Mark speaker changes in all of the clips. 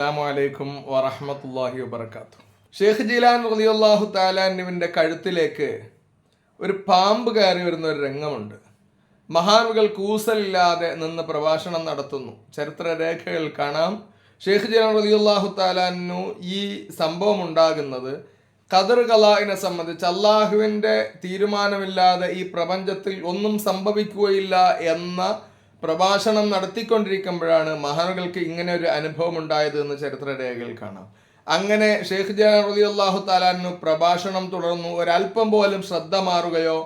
Speaker 1: അസ്സാമലൈക്കും വറഹമത്തല്ലാഹി വബർക്കാത്തു ഷെയ്ഖ് ജീലാൻ റളിയല്ലാഹു താലാനുവിന്റെ കഴുത്തിലേക്ക് ഒരു പാമ്പ് കയറി വരുന്ന ഒരു രംഗമുണ്ട്. മഹാനുകൾ കൂസലില്ലാതെ നിന്ന് പ്രഭാഷണം നടത്തുന്നു. ചരിത്ര രേഖകൾ കാണാം. ഷെയ്ഖ് ജീലാൻ റളിയല്ലാഹു താലാനു ഈ സംഭവം ഉണ്ടാകുന്നത് ഖദർ കലാഹിനെ സംബന്ധിച്ച് അള്ളാഹുവിന്റെ തീരുമാനമില്ലാതെ ഈ പ്രപഞ്ചത്തിൽ ഒന്നും സംഭവിക്കുകയില്ല എന്ന പ്രഭാഷണം നടത്തിക്കൊണ്ടിരിക്കുമ്പോഴാണ് മഹാനുകൾക്ക് ഇങ്ങനെ ഒരു അനുഭവം ഉണ്ടായത് എന്ന് ചരിത്ര രേഖകൾ കാണാം. അങ്ങനെ ഷെയ്ഖ് ജാൻ റലി അള്ളാഹു താലാനു പ്രഭാഷണം തുടർന്നു. ഒരല്പം പോലും ശ്രദ്ധ മാറുകയോ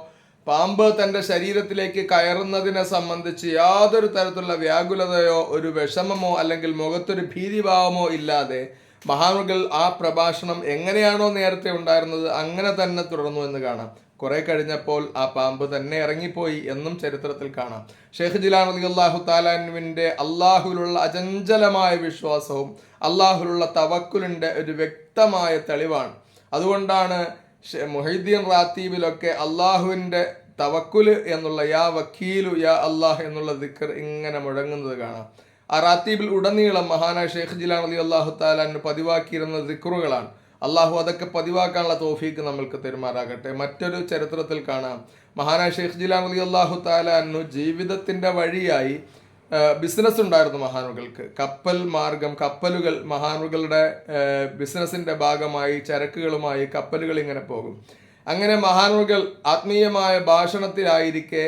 Speaker 1: പാമ്പ് തന്റെ ശരീരത്തിലേക്ക് കയറുന്നതിനെ സംബന്ധിച്ച് യാതൊരു തരത്തിലുള്ള വ്യാകുലതയോ ഒരു വിഷമമോ അല്ലെങ്കിൽ മുഖത്തൊരു ഭീതിഭാവമോ ഇല്ലാതെ മഹാനുകൾ ആ പ്രഭാഷണം എങ്ങനെയാണോ നേരത്തെ ഉണ്ടായിരുന്നത് അങ്ങനെ തന്നെ തുടർന്നു എന്ന് കാണാം. കുറെ കഴിഞ്ഞപ്പോൾ ആ പാമ്പ് തന്നെ ഇറങ്ങിപ്പോയി എന്നും ചരിത്രത്തിൽ കാണാം. ഷെയ്ഖ് ജിലാൻ അലി അള്ളാഹു താലാനുവിന്റെ അള്ളാഹുലുള്ള അചഞ്ചലമായ വിശ്വാസവും അള്ളാഹുലുള്ള തവക്കുലിന്റെ ഒരു വ്യക്തമായ തെളിവാണ്. അതുകൊണ്ടാണ് മൊഹീദ്ദീൻ റാത്തീബിലൊക്കെ അള്ളാഹുവിന്റെ തവക്കുൽ എന്നുള്ള യാ വക്കീലു യാ അള്ളാഹ് എന്നുള്ള ദിക്കർ ഇങ്ങനെ മുഴങ്ങുന്നത് കാണാം. ആ റാത്തീബിൽ ഉടനീളം മഹാനായ ഷെയ്ഖ് ജിലാൻ അലി അള്ളാഹു താലാൻ പതിവാക്കിയിരുന്ന ദിക്റുകളാണ്. അള്ളാഹു അതൊക്കെ പതിവാക്കാനുള്ള തോഫീക്ക് നമ്മൾക്ക് തെരുമാറാകട്ടെ. മറ്റൊരു ചരിത്രത്തിൽ കാണാം. മഹാനായ ഷെയ്ഖ് ജിലാൻ അലി അള്ളാഹു താലാനു ജീവിതത്തിന്റെ വഴിയായി ബിസിനസ് ഉണ്ടായിരുന്നു മഹാനുകൾക്ക്. കപ്പൽ മാർഗം കപ്പലുകൾ മഹാനുകളുടെ ബിസിനസ്സിന്റെ ഭാഗമായി ചരക്കുകളുമായി കപ്പലുകൾ ഇങ്ങനെ പോകും. അങ്ങനെ മഹാനുകൾ ആത്മീയമായ ഭാഷണത്തിലായിരിക്കെ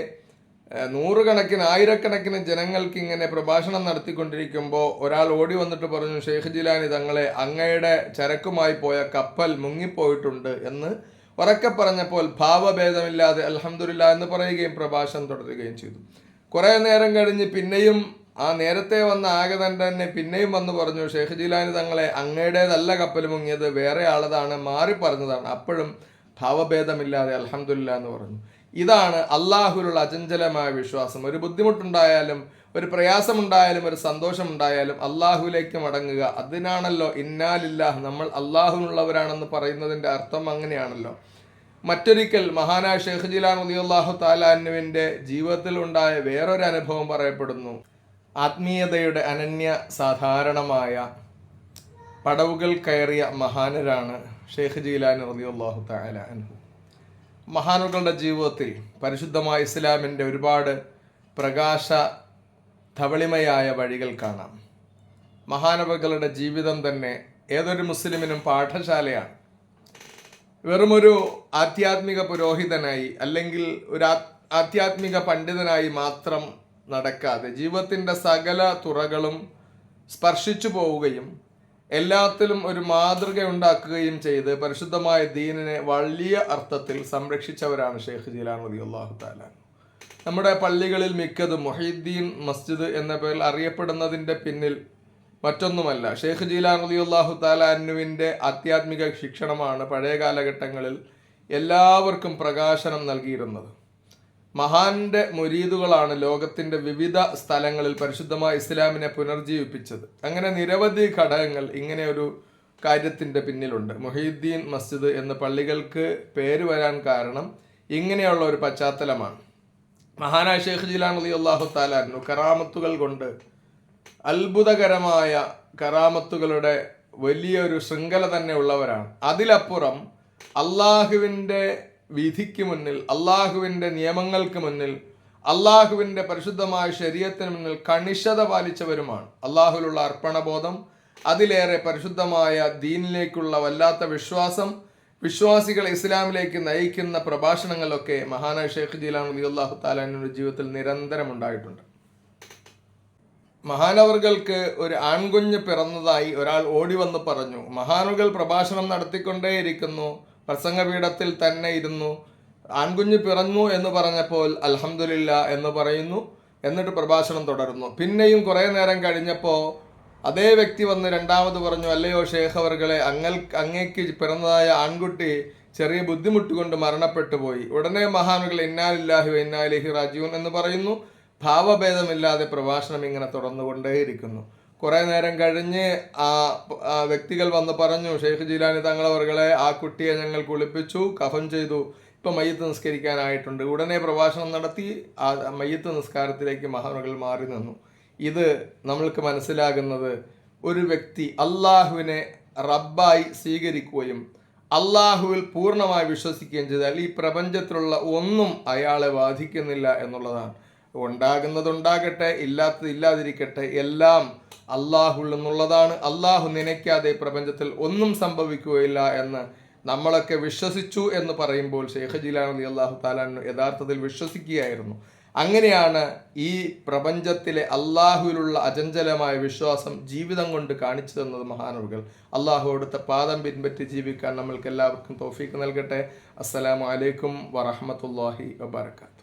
Speaker 1: നൂറുകണക്കിന് ആയിരക്കണക്കിന് ജനങ്ങൾക്ക് ഇങ്ങനെ പ്രഭാഷണം നടത്തിക്കൊണ്ടിരിക്കുമ്പോൾ ഒരാൾ ഓടി വന്നിട്ട് പറഞ്ഞു ഷെയ്ഖ് ജിലാനി തങ്ങളെ അങ്ങയുടെ ചരക്കുമായി പോയ കപ്പൽ മുങ്ങിപ്പോയിട്ടുണ്ട് എന്ന് ഉറക്കെ പറഞ്ഞപ്പോൾ ഭാവഭേദമില്ലാതെ അൽഹംദുലില്ല എന്ന് പറയുകയും പ്രഭാഷണം തുടരുകയും ചെയ്തു. കുറേ നേരം കഴിഞ്ഞ് പിന്നെയും ആ നേരത്തെ വന്ന ആകെ തന്നെ പിന്നെയും വന്ന് പറഞ്ഞു ഷെയ്ഖ് ജിലാനി തങ്ങളെ അങ്ങയുടേതല്ല കപ്പൽ മുങ്ങിയത് വേറെ ആളതാണ് മാറി പറഞ്ഞതാണ്. അപ്പോഴും ഭാവഭേദമില്ലാതെ അൽഹംദുലില്ല എന്ന് പറഞ്ഞു. ഇതാണ് അള്ളാഹുലുള്ള അചഞ്ചലമായ വിശ്വാസം. ഒരു ബുദ്ധിമുട്ടുണ്ടായാലും ഒരു പ്രയാസമുണ്ടായാലും ഒരു സന്തോഷമുണ്ടായാലും അള്ളാഹുവിലേക്ക് മടങ്ങുക. അതിനാണല്ലോ ഇന്നാലില്ലാഹ് നമ്മൾ അള്ളാഹുവിനുള്ളവരാണെന്ന് പറയുന്നതിന്റെ അർത്ഥം അങ്ങനെയാണല്ലോ. മറ്റൊരിക്കൽ മഹാനായ ഷെയ്ഖ് ജിലാൻ അള്ളാഹു താലാനുവിന്റെ ജീവിതത്തിൽ ഉണ്ടായ വേറൊരു അനുഭവം പറയപ്പെടുന്നു. ആത്മീയതയുടെ അനന്യ സാധാരണമായ പടവുകൾ കയറിയ മഹാനരാണ് ഷെയ്ഖ് ജീലാൻ റളിയല്ലാഹു തആല മഹാനുകളുടെ ജീവിതത്തിൽ പരിശുദ്ധമായ ഇസ്ലാമിന്റെ ഒരുപാട് പ്രകാശ ധവളിമയായ വഴികൾ കാണാം. മഹാനവകളുടെ ജീവിതം തന്നെ ഏതൊരു മുസ്ലിമിനും പാഠശാലയാണ്. വെറുമൊരു ആധ്യാത്മിക പുരോഹിതനായി അല്ലെങ്കിൽ ഒരു ആധ്യാത്മിക പണ്ഡിതനായി മാത്രം നടക്കാതെ ജീവിതത്തിന്റെ സകല തുറകളും സ്പർശിച്ചു പോവുകയും എല്ലാത്തിലും ഒരു മാതൃക ഉണ്ടാക്കുകയും ചെയ്ത് പരിശുദ്ധമായ ദീനിനെ വലിയ അർത്ഥത്തിൽ സംരക്ഷിച്ചവരാണ് ഷെയ്ഖ് ജീലാൻ അലി അള്ളാഹു താലാൻ നമ്മുടെ പള്ളികളിൽ മിക്കതും മൊഹീദ്ദീൻ മസ്ജിദ് എന്ന പേരിൽ അറിയപ്പെടുന്നതിന്റെ പിന്നിൽ മറ്റൊന്നുമല്ല. ഷെയ്ഖ് ജീലാൻ റളിയല്ലാഹു താലാനുവിന്റെ ആധ്യാത്മിക ശിക്ഷണമാണ് പഴയ കാലഘട്ടങ്ങളിൽ എല്ലാവർക്കും പ്രകാശനം നൽകിയിരുന്നത്. മഹാന്റെ മുരീദുകളാണ് ലോകത്തിന്റെ വിവിധ സ്ഥലങ്ങളിൽ പരിശുദ്ധമായ ഇസ്ലാമിനെ പുനർജീവിപ്പിച്ചത്. അങ്ങനെ നിരവധി ഘടകങ്ങൾ ഇങ്ങനെ ഒരു കാര്യത്തിന്റെ പിന്നിലുണ്ട്. മൊഹീദ്ദീൻ മസ്ജിദ് എന്ന പള്ളികൾക്ക് പേര് വരാൻ കാരണം ഇങ്ങനെയുള്ള ഒരു പശ്ചാത്തലമാണ്. മഹാനായ ഷെയ്ഖ് ജിലാൻ അലി അള്ളാഹു താലാനു കറാമത്തുകൾ കൊണ്ട് അത്ഭുതകരമായ കറാമത്തുകളുടെ വലിയൊരു ശൃംഖല തന്നെ ഉള്ളവരാണ്. അതിലപ്പുറം അള്ളാഹുവിന്റെ വിധിക്ക് മുന്നിൽ അള്ളാഹുവിന്റെ നിയമങ്ങൾക്ക് മുന്നിൽ അള്ളാഹുവിന്റെ പരിശുദ്ധമായ ശരീരത്തിന് മുന്നിൽ കണിശത പാലിച്ചവരുമാണ്. അള്ളാഹുലുള്ള അർപ്പണബോധം അതിലേറെ പരിശുദ്ധമായ ദീനിലേക്കുള്ള വല്ലാത്ത വിശ്വാസം വിശ്വാസികളെ ഇസ്ലാമിലേക്ക് നയിക്കുന്ന പ്രഭാഷണങ്ങളൊക്കെ മഹാനായ ഷെയ്ഖ് ജീലാൻ അലി അള്ളാഹു താലാനിയുടെ ജീവിതത്തിൽ നിരന്തരം ഉണ്ടായിട്ടുണ്ട്. മഹാനവർകൾക്ക് ഒരു ആൺകുഞ്ഞ് പിറന്നതായി ഒരാൾ ഓടി വന്ന് പറഞ്ഞു മഹാനുകൾ പ്രഭാഷണം നടത്തിക്കൊണ്ടേയിരിക്കുന്നു. പ്രസംഗപീഠത്തിൽ തന്നെ ഇരുന്നു. ആൺകുഞ്ഞ് പിറന്നു എന്ന് പറഞ്ഞപ്പോൾ അലഹമുല്ല എന്ന് പറയുന്നു. എന്നിട്ട് പ്രഭാഷണം തുടരുന്നു പിന്നെയും കുറേ നേരം കഴിഞ്ഞപ്പോൾ അതേ വ്യക്തി വന്ന് രണ്ടാമത് പറഞ്ഞു അല്ലയോ ഷേഖ് അവർകളെ അങ്ങൽ അങ്ങേക്ക് പിറന്നതായ ആൺകുട്ടി ചെറിയ ബുദ്ധിമുട്ട് കൊണ്ട് മരണപ്പെട്ടു പോയി. ഉടനെ മഹാനുകൾ ഇന്നാലില്ലാഹി ഇന്നാലിഹി റാജീവൻ എന്ന് പറയുന്നു. ഭാവഭേദമില്ലാതെ പ്രഭാഷണം ഇങ്ങനെ തുടർന്നുകൊണ്ടേയിരിക്കുന്നു. കുറേ നേരം കഴിഞ്ഞ് ആ വ്യക്തികൾ വന്ന് പറഞ്ഞു ഷെയ്ഖ് ജീലാനി തങ്ങളവർകളെ ആ കുട്ടിയെ ഞങ്ങൾ കുളിപ്പിച്ചു കഫം ചെയ്തു ഇപ്പം മയ്യത്ത് നിസ്കരിക്കാനായിട്ടുണ്ട്. ഉടനെ പ്രഭാഷണം നടത്തി ആ മയ്യത്ത് നിസ്കാരത്തിലേക്ക് മഹാനുകൾ മാറി നിന്നു. ഇത് നമ്മൾക്ക് മനസ്സിലാകുന്നത് ഒരു വ്യക്തി അള്ളാഹുവിനെ റബ്ബായി സ്വീകരിക്കുകയും അള്ളാഹുവിൽ പൂർണമായി വിശ്വസിക്കുകയും ചെയ്താൽ ഈ പ്രപഞ്ചത്തിലുള്ള ഒന്നും അയാളെ ബാധിക്കുന്നില്ല എന്നുള്ളതാണ്. ഉണ്ടാകുന്നതുണ്ടാകട്ടെ ഇല്ലാത്തത് ഇല്ലാതിരിക്കട്ടെ എല്ലാം അള്ളാഹുൽ എന്നുള്ളതാണ് അള്ളാഹു നനയ്ക്കാതെ പ്രപഞ്ചത്തിൽ ഒന്നും സംഭവിക്കുകയില്ല എന്ന് നമ്മളൊക്കെ വിശ്വസിച്ചു എന്ന് പറയുമ്പോൾ ഷെയ്ഖ് ജിലാൻ അലി അള്ളാഹു താലാൻ യഥാർത്ഥത്തിൽ വിശ്വസിക്കുകയായിരുന്നു. അങ്ങനെയാണ് ഈ പ്രപഞ്ചത്തിലെ അള്ളാഹുവിലുള്ള അചഞ്ചലമായ വിശ്വാസം ജീവിതം കൊണ്ട് കാണിച്ചു തന്നത് മഹാനവുകൾ. അള്ളാഹു അടുത്ത പാദം പിൻപറ്റി ജീവിക്കാൻ നമ്മൾക്ക് എല്ലാവർക്കും തോഫീക്ക് നൽകട്ടെ. അസ്സലാമു അലൈക്കും വറഹമത്തല്ലാഹി വബർക്കാത്തു